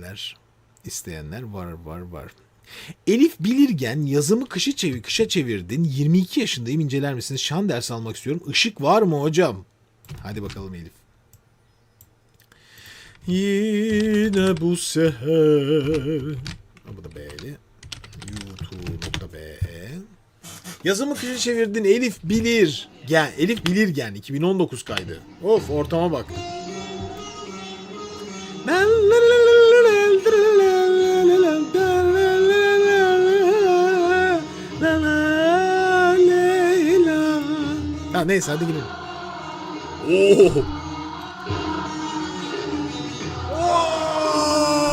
isteyenler isteyenler var var var. Elif Bilirgen yazımı kışı çevir, kışa çevirdin. 22 yaşındayım inceler misiniz? Şan ders almak istiyorum. Işık var mı hocam? Hadi bakalım Elif. Yine bu seher. Bu da B'li. youtube.be Yazımı kışa çevirdin Elif Bilir. Gen, Elif Bilirgen 2019 kaydı. Of ortama bak. Ha neyse hadi gidelim. Oo.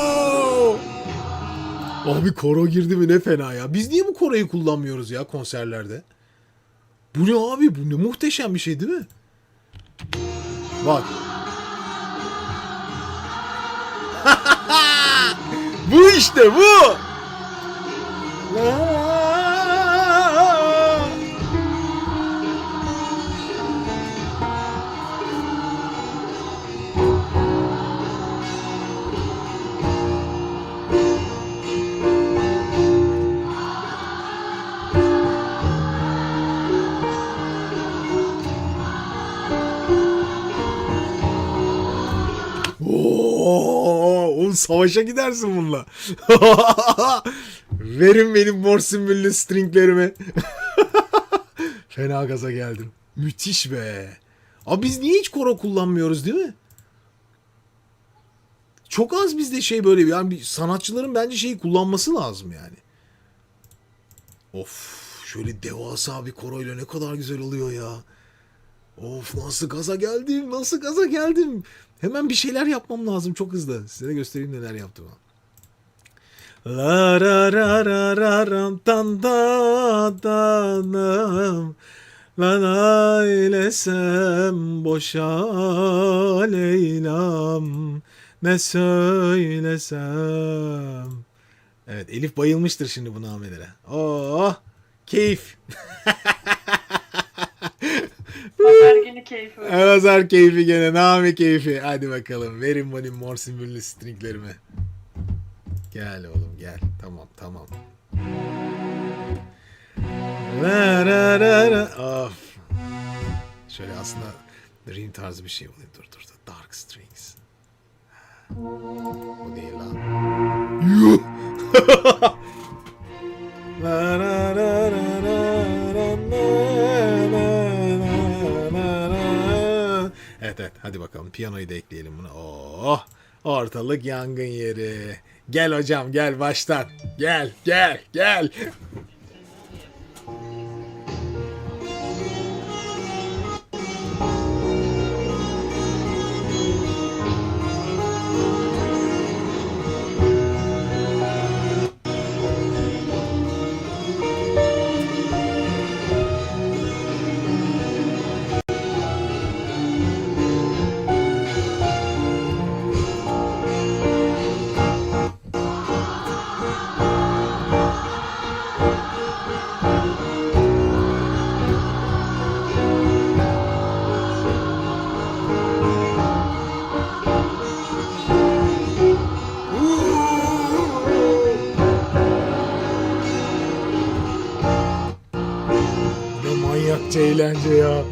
Oo! Abi koro girdi mi ne fena ya. Biz niye bu koroyu kullanmıyoruz ya konserlerde? Bu ne abi? Bu ne muhteşem bir şey değil mi? Bak. bu işte bu. Savaşa gidersin bununla. Verin benim mor sümbüllü stringlerimi. Fena gaza geldim. Müthiş be. Abi biz niye hiç koro kullanmıyoruz değil mi? Çok az bizde şey böyle bir yani bir sanatçıların bence şeyi kullanması lazım yani. Of şöyle devasa bir koroyla ne kadar güzel oluyor ya. Of nasıl gaza geldim nasıl gaza geldim. Hemen bir şeyler yapmam lazım çok hızlı. Size göstereyim neler yaptım. La ra ra ra ra ram tan da da nam. La la eylesem boşa Leyla'm ne söylesem. Evet Elif bayılmıştır şimdi bu namelere. Oh keyif. Pazar günü keyfi. Pazar keyfi gene name keyfi. Hadi bakalım verin bana mor sümbüllü stringlerimi. Gel oğlum gel. Tamam tamam. La la la la. Of. Şöyle aslında dream tarzı bir şey bulayım. Dur dur dur. Dark strings. Bu değil lan. La la hadi bakalım piyanoyu da ekleyelim buna. Oh ortalık yangın yeri. Gel hocam gel baştan. Gel gel gel. Eğlence ya.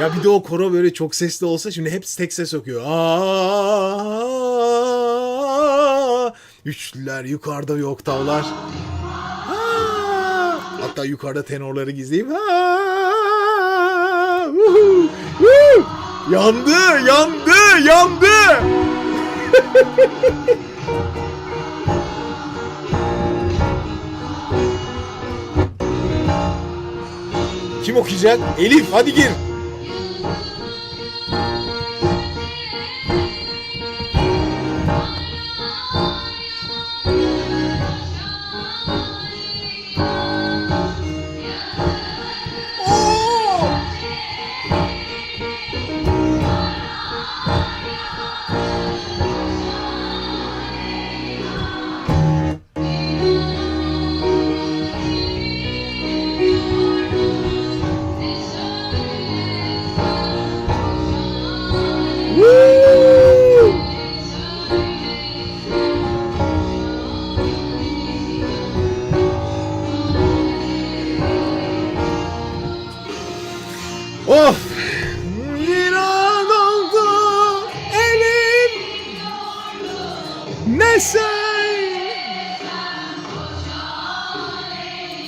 Ya bir de o koro böyle çok sesli olsa şimdi hepsi tek ses okuyor. Üçlüler yukarıda bir oktavlar. Hatta yukarıda tenorları gizleyip Aa! Uhu! Uhu! yandı, yandı, yandı. Kim okuyacak? Elif hadi gir.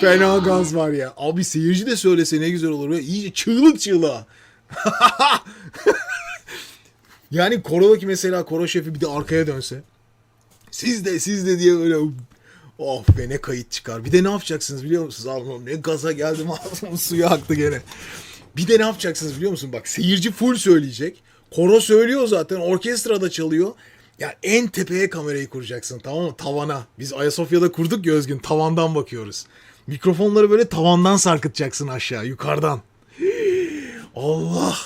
Fena gaz var ya. Abi seyirci de söylese ne güzel olur. ya. İyice çığlık çığlığa. yani korodaki mesela koro şefi bir de arkaya dönse. Siz de siz de diye böyle of be ne kayıt çıkar. Bir de ne yapacaksınız biliyor musunuz? Allah'ım ne gaza geldim ağzımın suyu aktı gene. Bir de ne yapacaksınız biliyor musun? Bak seyirci full söyleyecek. Koro söylüyor zaten. Orkestra da çalıyor. Ya en tepeye kamerayı kuracaksın tamam mı? Tavana. Biz Ayasofya'da kurduk ya Özgün. Tavandan bakıyoruz. Mikrofonları böyle tavandan sarkıtacaksın aşağı yukarıdan. Allah.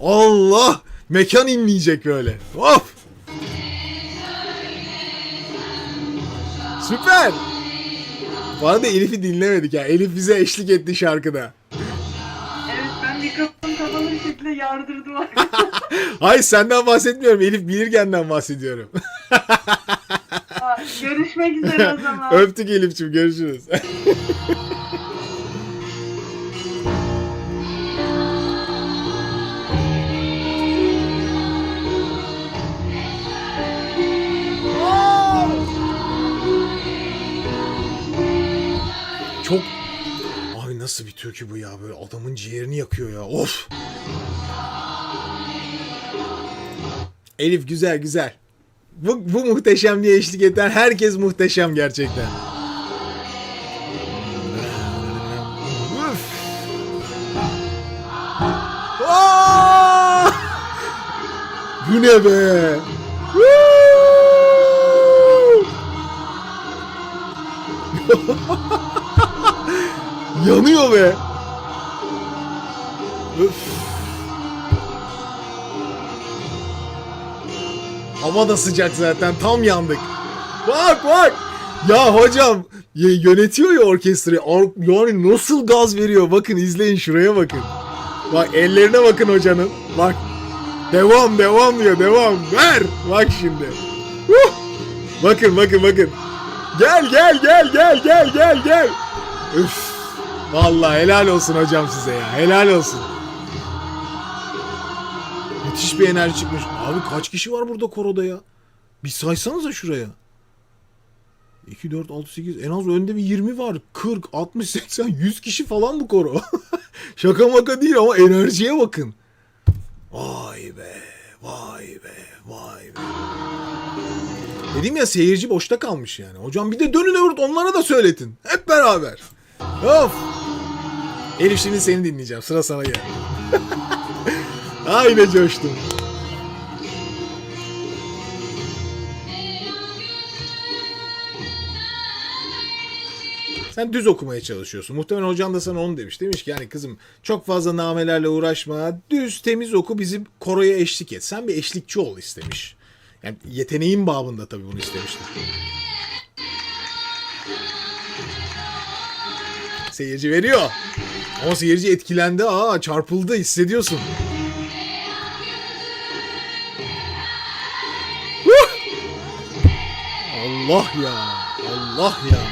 Allah. Mekan inleyecek böyle. Of. Süper. Bu arada Elif'i dinlemedik ya. Elif bize eşlik etti şarkıda. Evet ben mikrofonu kapalı bir şekilde yardırdım. Hayır senden bahsetmiyorum. Elif Bilirgen'den bahsediyorum. Görüşmek üzere o zaman. Öptük Elif'ciğim görüşürüz. Çok... Abi nasıl bir türkü bu ya böyle adamın ciğerini yakıyor ya of. Elif güzel güzel. Bu, bu muhteşem diye eşlik eden herkes muhteşem gerçekten. Bu ne be? Yanıyor be. Öf. Hava da sıcak zaten. Tam yandık. Bak bak. Ya hocam yönetiyor ya orkestrayı. Yani nasıl gaz veriyor. Bakın izleyin şuraya bakın. Bak ellerine bakın hocanın. Bak. Devam devam diyor. Devam. Ver. Bak şimdi. Huh! Bakın bakın bakın. Gel gel gel gel gel gel gel. Üf. Vallahi helal olsun hocam size ya. Helal olsun. Bir enerji çıkmış. Abi kaç kişi var burada koroda ya? Bir saysanıza şuraya. 2, 4, 6, 8 en az önde bir 20 var. 40, 60, 80, 100 kişi falan bu koro. Şaka maka değil ama enerjiye bakın. Vay be, vay be, vay be. Dedim ya seyirci boşta kalmış yani. Hocam bir de dönün öğüt onlara da söyletin. Hep beraber. Of. Elif şimdi seni dinleyeceğim. Sıra sana gel. Ay ne coştum. Sen düz okumaya çalışıyorsun. Muhtemelen hocan da sana onu demiş. Demiş ki yani kızım çok fazla namelerle uğraşma. Düz temiz oku bizim koroya eşlik et. Sen bir eşlikçi ol istemiş. Yani yeteneğin babında tabii bunu istemiştir. Seyirci veriyor. Ama seyirci etkilendi. Aa çarpıldı hissediyorsun. Allah ya. Allah ya.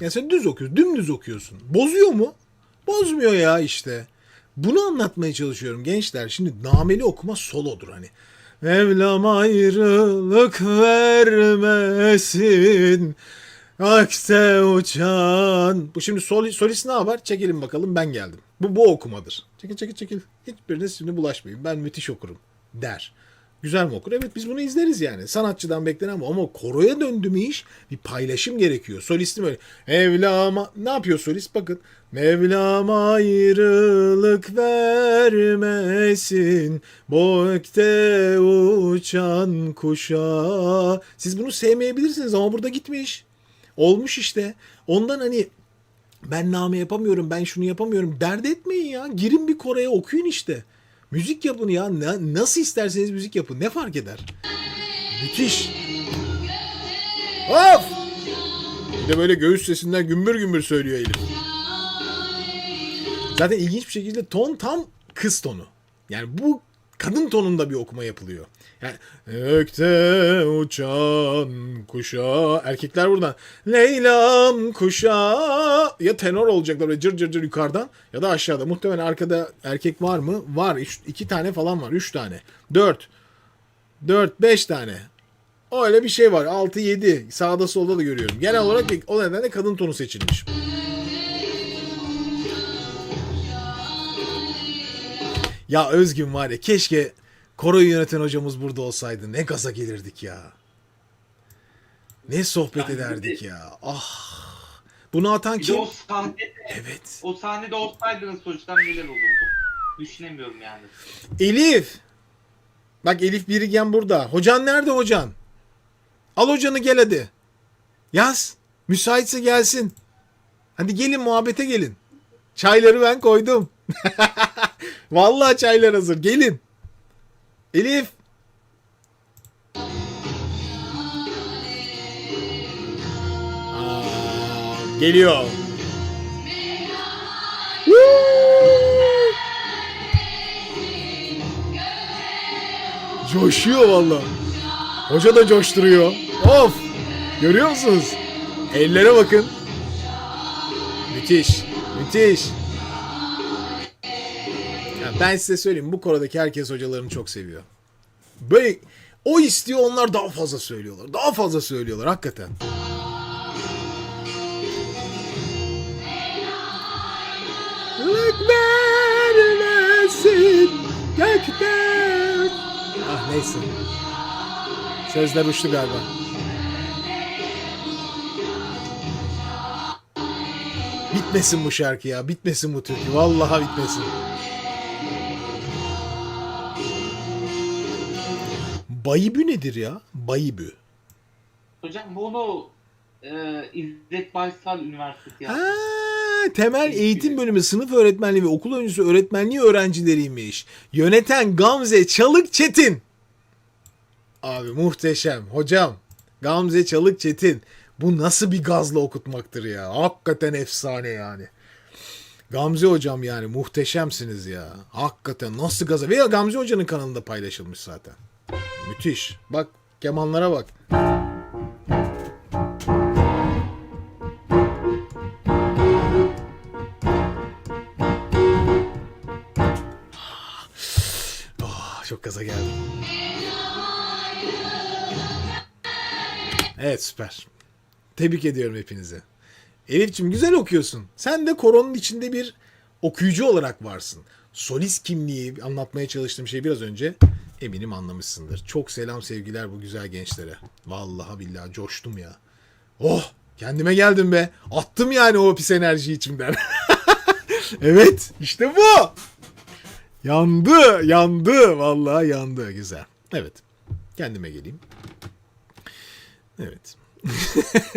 Ya sen düz okuyorsun. Dümdüz okuyorsun. Bozuyor mu? Bozmuyor ya işte. Bunu anlatmaya çalışıyorum gençler. Şimdi nameli okuma solodur hani. Mevlam ayrılık vermesin. Akse uçan. Bu şimdi sol, solist ne yapar? Çekilin bakalım ben geldim. Bu bu okumadır. Çekil çekil çekil. Hiçbiriniz şimdi bulaşmayın. Ben müthiş okurum der. Güzel mi okur? Evet biz bunu izleriz yani. Sanatçıdan beklenen bu. Ama koroya döndü mü iş? Bir paylaşım gerekiyor. Solistim öyle. Mevlama ne yapıyor solist? Bakın. Mevlam ayrılık vermesin. Bökte uçan kuşa. Siz bunu sevmeyebilirsiniz ama burada gitmiş. Olmuş işte. Ondan hani ben name yapamıyorum, ben şunu yapamıyorum. Dert etmeyin ya. Girin bir Kore'ye okuyun işte. Müzik yapın ya. Ne- nasıl isterseniz müzik yapın. Ne fark eder? Müthiş. Of! Bir de böyle göğüs sesinden gümbür gümbür söylüyor Elif. Zaten ilginç bir şekilde ton tam kız tonu. Yani bu kadın tonunda bir okuma yapılıyor. Yani ökte uçan kuşa erkekler buradan Leylam kuşa ya tenor olacaklar böyle cır cır cır yukarıdan ya da aşağıda. Muhtemelen arkada erkek var mı? Var. Üç, iki tane falan var. Üç tane. Dört. Dört, beş tane. Öyle bir şey var. 6-7. Sağda solda da görüyorum. Genel olarak o nedenle kadın tonu seçilmiş. Ya Özgün var ya keşke koroyu yöneten hocamız burada olsaydı. Ne gaza gelirdik ya. Ne sohbet Yani ederdik ya. Ah. Bunu atan Bir de kim? o sahnede, Evet. o sahnede olsaydınız sonuçta neler olurdu? Düşünemiyorum yani. Elif. Bak Elif Birigen burada. Hocan nerede hocan? Al hocanı gel hadi. Yaz. Müsaitse gelsin. Hadi gelin muhabbete gelin. Çayları ben koydum. Vallahi çaylar hazır. Gelin. Elif. Aa, geliyor. Coşuyor valla. Hoca da coşturuyor. Of! Görüyor musunuz? Ellere bakın. Müthiş. Müthiş. Ben size söyleyeyim bu korodaki herkes hocalarını çok seviyor. Böyle o istiyor onlar daha fazla söylüyorlar. Daha fazla söylüyorlar hakikaten. Gökler ülesin, gökler. Ah neyse. Sözler uçtu galiba. Bitmesin bu şarkı ya. Bitmesin bu türkü. Vallahi bitmesin. Bayibü nedir ya? Bayibü. Hocam bunu e, İzzet Baysal Üniversitesi Ha, yaptı. temel eğitim bölümü sınıf öğretmenliği ve okul öncesi öğretmenliği öğrencileriymiş. Yöneten Gamze Çalık Çetin. Abi muhteşem. Hocam Gamze Çalık Çetin. Bu nasıl bir gazla okutmaktır ya. Hakikaten efsane yani. Gamze hocam yani muhteşemsiniz ya. Hakikaten nasıl gaza. Ve Gamze hocanın kanalında paylaşılmış zaten. Müthiş. Bak kemanlara bak. Ah, çok gaza geldim. Evet süper. Tebrik ediyorum hepinize. Elif'ciğim güzel okuyorsun. Sen de koronun içinde bir okuyucu olarak varsın. Solist kimliği anlatmaya çalıştığım şey biraz önce eminim anlamışsındır. Çok selam sevgiler bu güzel gençlere. Vallahi billahi coştum ya. Oh kendime geldim be. Attım yani o pis enerjiyi içimden. evet işte bu. Yandı, yandı. Vallahi yandı. Güzel. Evet. Kendime geleyim. Evet.